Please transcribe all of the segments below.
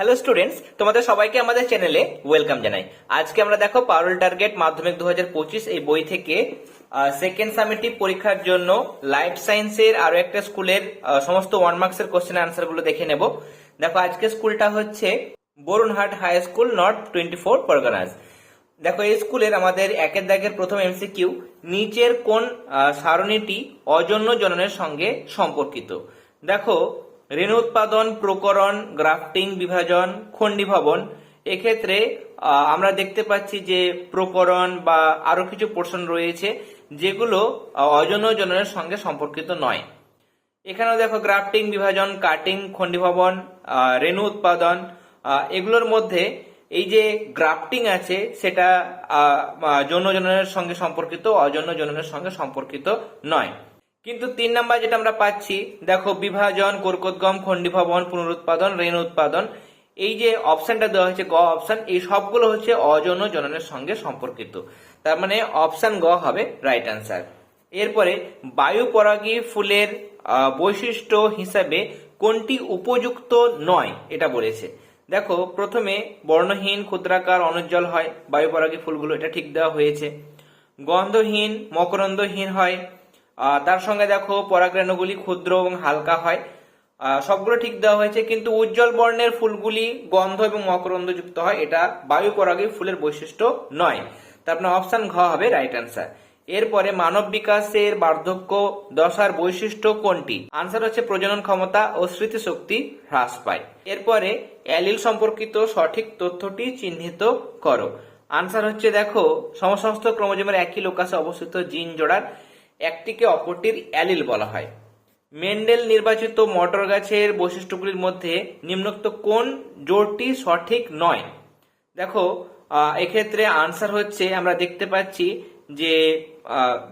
Hello students, তোমাদের সবাইকে আমাদের চ্যানেলে ওয়েলকাম জানাই। আজকে আমরা দেখো পারুল টার্গেট মাধ্যমিক দু পঁচিশ এই বই থেকে সেকেন্ড সামিটিভ পরীক্ষার জন্য লাইফ সায়েন্সের আরও একটা স্কুলের সমস্ত ওয়ান মার্কসের কোশ্চেন আনসারগুলো দেখে নেব। দেখো, আজকে স্কুলটা হচ্ছে Barunhat high school north twenty four Parganas দেখো, এই স্কুলের আমাদের একের দাগের প্রথম এমসিকিউ নিচের কোন সারণীটি অজন্য জননের সঙ্গে সম্পর্কিত। দেখো রেণু উৎপাদন প্রকরণ গ্রাফটিং বিভাজন খণ্ডীভবন এক্ষেত্রে আমরা দেখতে পাচ্ছি যে প্রকরণ বা আরও কিছু পোর্শন রয়েছে যেগুলো আহ, অজন্য জননের সঙ্গে সম্পর্কিত নয়। এখানেও দেখো গ্রাফটিং বিভাজন কাটিং খণ্ডীভবন রেণু উৎপাদন এগুলোর মধ্যে এই যে গ্রাফটিং আছে সেটা যৌন জননের সঙ্গে সম্পর্কিত অযৌন জননের সঙ্গে সম্পর্কিত নয়। কিন্তু তিন নাম্বার যেটা আমরা পাচ্ছি, দেখো বিভাজন কর্কটগম খণ্ডীভবন, পুনরুৎপাদন রেণু উৎপাদন এই যে অপশনটা দেওয়া হয়েছে, গ অপশন, এই সবগুলো হচ্ছে অযৌন জননের সঙ্গে সম্পর্কিত। তার মানে অপশন গ হবে রাইট অ্যান্সার এরপরে বায়ু পরাগী ফুলের বৈশিষ্ট্য হিসাবে কোনটি উপযুক্ত নয় এটা বলেছে। দেখো, প্রথমে বর্ণহীন, ক্ষুদ্রাকার, অনুজ্জ্বল হয় বায়ু পরাগী ফুলগুলো এটা ঠিক দেওয়া হয়েছে। গন্ধহীন, মকরন্দহীন হয় তার সঙ্গে দেখো পরাগরেণুগুলি ক্ষুদ্র এবং হালকা হয়। সবগুলো ঠিক দেওয়া হয়েছে, কিন্তু উজ্জ্বল বর্ণের ফুলগুলি গন্ধ এবং মকরন্দ যুক্ত হয়। এটা বায়ু পরাগী ফুলের বৈশিষ্ট্য নয়। তার মানে অপশন ঘ হবে রাইট অ্যান্সার এরপরে মানব বিকাশের বার্ধক্য দশার বৈশিষ্ট্য কোনটি? আনসার হচ্ছে প্রজনন ক্ষমতা ও স্মৃতিশক্তি হ্রাস পায়। এরপরে অ্যালিল সম্পর্কিত সঠিক তথ্যটি চিহ্নিত করো। আনসার হচ্ছে দেখো সমসমস্ত ক্রোমোজোমের একই লোকাসে অবস্থিত জিন জোড়ার একটিকে অপরটির অ্যালিল বলা হয়। মেন্ডেল নির্বাচিত মটর গাছের বৈশিষ্ট্যগুলির মধ্যে নিম্নোক্ত কোন জোরটি সঠিক নয়? দেখো এক্ষেত্রে আনসার হচ্ছে, আমরা দেখতে পাচ্ছি যে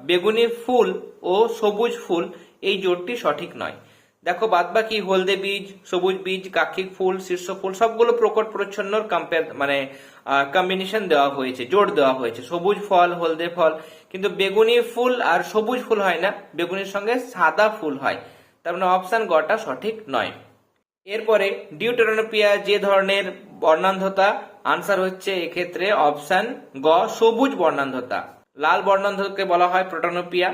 বেগুনি ফুল ও সবুজ ফুল এই জোরটি সঠিক নয়। দেখো, বাদবাকি হলদে বীজ, সবুজ বীজ, কাক্ষিক ফুল, শীর্ষ ফুল, সবগুলো প্রকট প্রচ্ছন্ন মানে কম্বিনেশন দেওয়া হয়েছে জোট দেওয়া হয়েছে। সবুজ ফল, হলদে ফল, কিন্তু বেগুনি ফুল আর সবুজ ফুল হয় না, বেগুনির সঙ্গে সাদা ফুল হয়। তার মানে অপশন গটা সঠিক নয়। এরপরে, ডিউটেরোনোপিয়া যে ধরনের বর্ণান্ধতা আনসার হচ্ছে এক্ষেত্রে অপশান গ, সবুজ বর্ণান্ধতা। লাল বর্ণান্ধতাকে বলা হয় প্রোটোনোপিয়া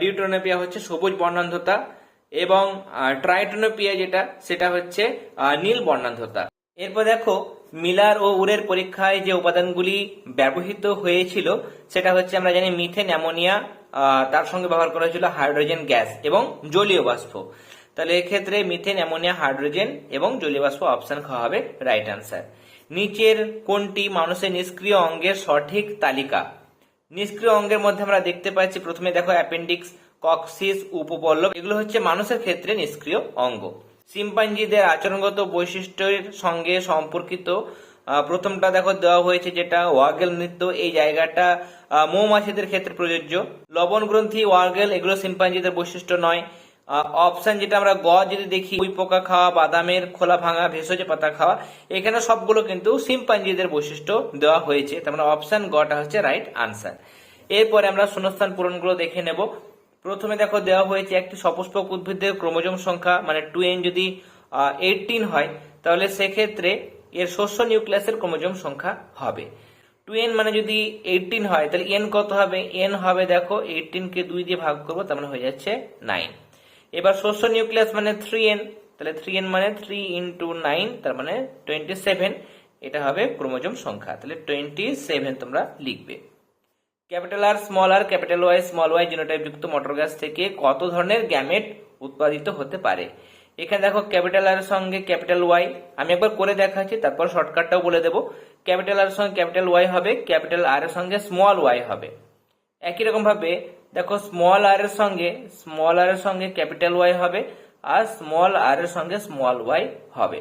ডিউটেরোনোপিয়া হচ্ছে সবুজ বর্ণান্ধতা। এবং ট্রাইটোনোপিয়া যেটা, সেটা হচ্ছে নীল বর্ণান্ধতা। এরপর দেখো, মিলার ও উরের পরীক্ষায় যে উপাদানগুলি ব্যবহৃত হয়েছিল, সেটা হচ্ছে আমরা জানি মিথেন, অ্যামোনিয়া তার সঙ্গে ব্যবহার করা হয়েছিল হাইড্রোজেন গ্যাস এবং জলীয় বাষ্প। তাহলে এক্ষেত্রে মিথেন, অ্যামোনিয়া, হাইড্রোজেন এবং জলীয় বাষ্প অপশন খাওয়া হবে রাইট অ্যান্সার নিচের কোনটি মানুষের নিষ্ক্রিয় অঙ্গের সঠিক তালিকা। নিষ্ক্রিয় অঙ্গের মধ্যে আমরা দেখতে পাচ্ছি, প্রথমে দেখো অ্যাপেন্ডিক্স কক্সিস, উপপল্লব, এগুলো হচ্ছে মানুষের ক্ষেত্রে নিষ্ক্রিয় অঙ্গ। সিম্পাঞ্জিদের আচরণগত বৈশিষ্ট্যের সঙ্গে সম্পর্কিত প্রথমটা দেখো দেওয়া হয়েছে যেটা, ওয়াগেল নৃত্য, এই জায়গাটা মৌমাছিদের ক্ষেত্রে প্রযোজ্য। লবণ গ্রন্থি ওয়াগেল, এগুলো সিম্পাঞ্জিদের বৈশিষ্ট্য নয়। অপশন যেটা আমরা গ যদি দেখি উই পোকা খাওয়া, বাদামের খোলা ভাঙা, ভেষজ পাতা খাওয়া, এখানে সবগুলো কিন্তু সিম্পাঞ্জিদের বৈশিষ্ট্য দেওয়া হয়েছে। তার মানে অপশন গটা হচ্ছে রাইট আনসার। এরপরে আমরা শূন্যস্থান পূরণগুলো দেখে নেব। প্রথমে দেখো দেওয়া হয়েছে একটি সপুষ্পক উদ্ভিদের ক্রোমোজোম সংখ্যা মানে টু এন যদি এইটিন হয়, তাহলে সেক্ষেত্রে এর শস্য নিউক্লিয়াসের ক্রোমোজোম সংখ্যা হবে। টু এন মানে যদি এইটিন হয়, তাহলে এন কত হবে? এন হবে, দেখো এইটিন কে দুই দিয়ে ভাগ করব, তার মানে হয়ে যাচ্ছে নাইন। এবার শস্য নিউক্লিয়াস মানে থ্রি এন তাহলে থ্রি এন মানে থ্রি ইন্টু নাইন, তার মানে টোয়েন্টি সেভেন, এটা হবে ক্রোমোজোম সংখ্যা, তাহলে টোয়েন্টি সেভেন তোমরা লিখবে। Capital R small R capital Y, small Y genotype যুক্ত মটর গাছ থেকে কত ধরনের গ্যামেট উৎপাদিত হতে পারে? এখানে দেখো ক্যাপিটাল আর সঙ্গে ক্যাপিটাল ওয়াই। আমি একবার করে দেখাচ্ছি, তারপর শর্টকাটটাও বলে দেবো। ক্যাপিটাল আর সঙ্গে ক্যাপিটাল ওয়াই হবে, ক্যাপিটাল আর এর সঙ্গে স্মল ওয়াই হবে। একই রকম ভাবে দেখো স্মল আর এর সঙ্গে, স্মল আর এর সঙ্গে ক্যাপিটাল ওয়াই হবে আর স্মল আর এর সঙ্গে স্মল ওয়াই হবে।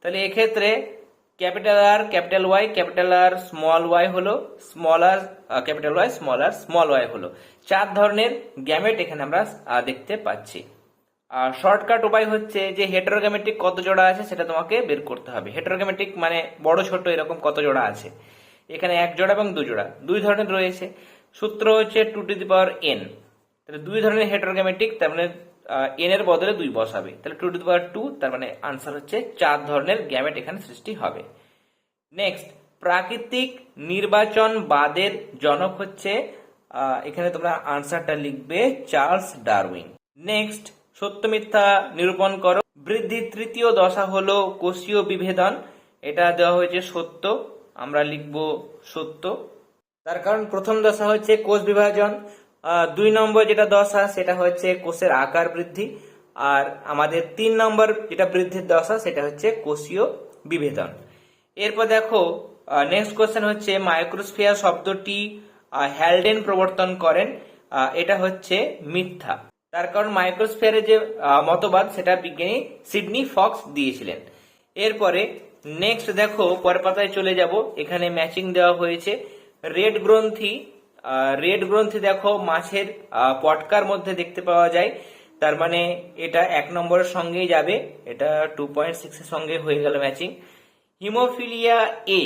তাহলে এক্ষেত্রে capital R, capital Y, capital R small Y হলো, small R capital Y, small R small Y হলো। চার ধরনের গ্যামেট এখানে আমরা দেখতে পাচ্ছি। আর শর্টকাট উপায় হচ্ছে যে হেটারোগ্যামেটিক কত জোড়া আছে সেটা তোমাকে বের করতে হবে। হেটারোগ্যামেটিক মানে বড় ছোট এরকম কত জোড়া আছে। এখানে এক জোড়া এবং দু জোড়া, দুই ধরনের রয়েছে। সূত্র হচ্ছে two to the power N তাহলে দুই ধরনের হেটারোগ্যামেটিক তার মানে এন এর বদলে দুই বসাবে তাহলে টু টু পাওয়ার টু তার মানে আনসার হচ্ছে চার ধরনের গ্যামেট এখানে সৃষ্টি হবে। নেক্সট প্রাকৃতিক নির্বাচন বাদের জনক হচ্ছে এখানে তোমরা আনসারটা লিখবে চার্লস ডারউইন। নেক্সট সত্য মিথ্যা নিরূপণ করো। বৃদ্ধির তৃতীয় দশা হলো কোষীয় বিভেদন। এটা দেওয়া হয়েছে সত্য। আমরা লিখব সত্য। তার কারণ প্রথম দশা হচ্ছে কোষ বিভাজন। দুই নম্বর যেটা দশা, সেটা হচ্ছে কোষের আকার বৃদ্ধি। আর আমাদের তিন নম্বর যেটা বৃদ্ধির দশা, সেটা হচ্ছে কোষীয় বিভেদন। এরপর দেখো নেক্সট কোয়েশ্চেন হচ্ছে মাইক্রোস্ফিয়ার শব্দটি হ্যালডেন প্রবর্তন করেন এটা হচ্ছে মিথ্যা। তার কারণ মাইক্রোস্ফিয়ারের যে মতবাদ, সেটা বিজ্ঞানী সিডনি ফক্স দিয়েছিলেন। এরপরে নেক্সট দেখো, পরের পাতায় চলে যাব। এখানে ম্যাচিং দেওয়া হয়েছে। রেড গ্রন্থি রেড গ্রন্থে দেখো মাছের পটকার মধ্যে দেখতে পাওয়া যায়। তার মানে এটা এক নম্বরের সঙ্গেই যাবে। এটা টু পয়েন্ট সিক্স এর সঙ্গে হয়ে গেল ম্যাচিং হিমোফিলিয়া এ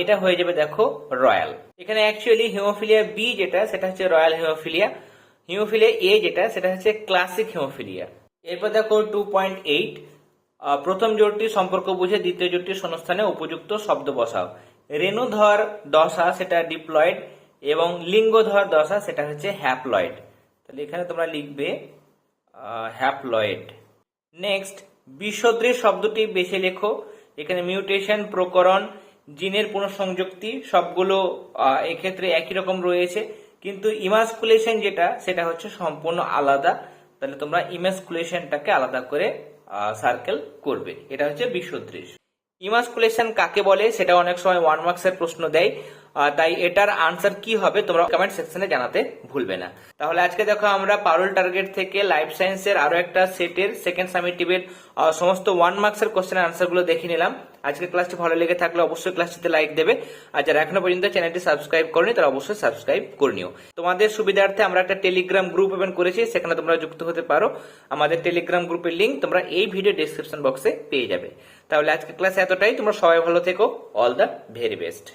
এটা হয়ে যাবে দেখো রয়্যাল। এখানে অ্যাকচুয়ালি হিমোফিলিয়া বি যেটা, সেটা হচ্ছে রয়্যাল হিমোফিলিয়া। হিমোফিলিয়া এ যেটা, সেটা হচ্ছে ক্লাসিক হিমোফিলিয়া। এরপর দেখো টু পয়েন্ট এইট প্রথম জোটটি সম্পর্ক বুঝে দ্বিতীয় জোটটির শূন্যস্থানে উপযুক্ত শব্দ বসাও। রেণুধর দশা, সেটা ডিপ্লয়েড এবং লিঙ্গ লিঙ্গধর দশা সেটা হচ্ছে হ্যাপ্লয়েড তাহলে এখানে তোমরা লিখবে হ্যাপ্লয়েড নেক্সট বিসদৃশ শব্দটি বেছে লেখো। এখানে মিউটেশন প্রকরণ, জিনের পুনঃসংযুক্তি, সবগুলো এক্ষেত্রে একই রকম রয়েছে। কিন্তু ইমাসকুলেশন যেটা, সেটা হচ্ছে সম্পূর্ণ আলাদা। তাহলে তোমরা ইমাসকুলেশনটাকে আলাদা করে সার্কেল করবে। এটা হচ্ছে বিসদৃশ। ইমাসকুলেশন কাকে বলে? সেটা অনেক সময় ওয়ান মার্কসের প্রশ্ন দেয়। তাই এটার আনসার কি হবে তোমরা কমেন্ট সেকশনে জানাতে ভুলবে না। তাহলে আজকে দেখো আমরা পারুল টার্গেট থেকে লাইফ সায়েন্সের আরও একটা সেটের সেকেন্ড সামিটিভের সমস্ত ওয়ান মার্কসের কোশ্চেনের আনসারগুলো দেখে নিলাম। আজকে ক্লাসটি ভালো লেগে থাকলে অবশ্যই ক্লাসটিতে লাইক দেবে। আর যারা এখনও পর্যন্ত চ্যানেলটি সাবস্ক্রাইব করেনি, তারা অবশ্যই সাবস্ক্রাইব করে নিও। তোমাদের সুবিধার্থে আমরা একটা টেলিগ্রাম গ্রুপ ওপেন করেছি, সেখানে তোমরা যুক্ত হতে পারো। আমাদের টেলিগ্রাম গ্রুপের লিংক তোমরা এই ভিডিও ডেসক্রিপশন বক্সে পেয়ে যাবে। তাহলে আজকে ক্লাস এতটাই, তোমরা সবাই ভালো থেকো অল দ্য ভেরি বেস্ট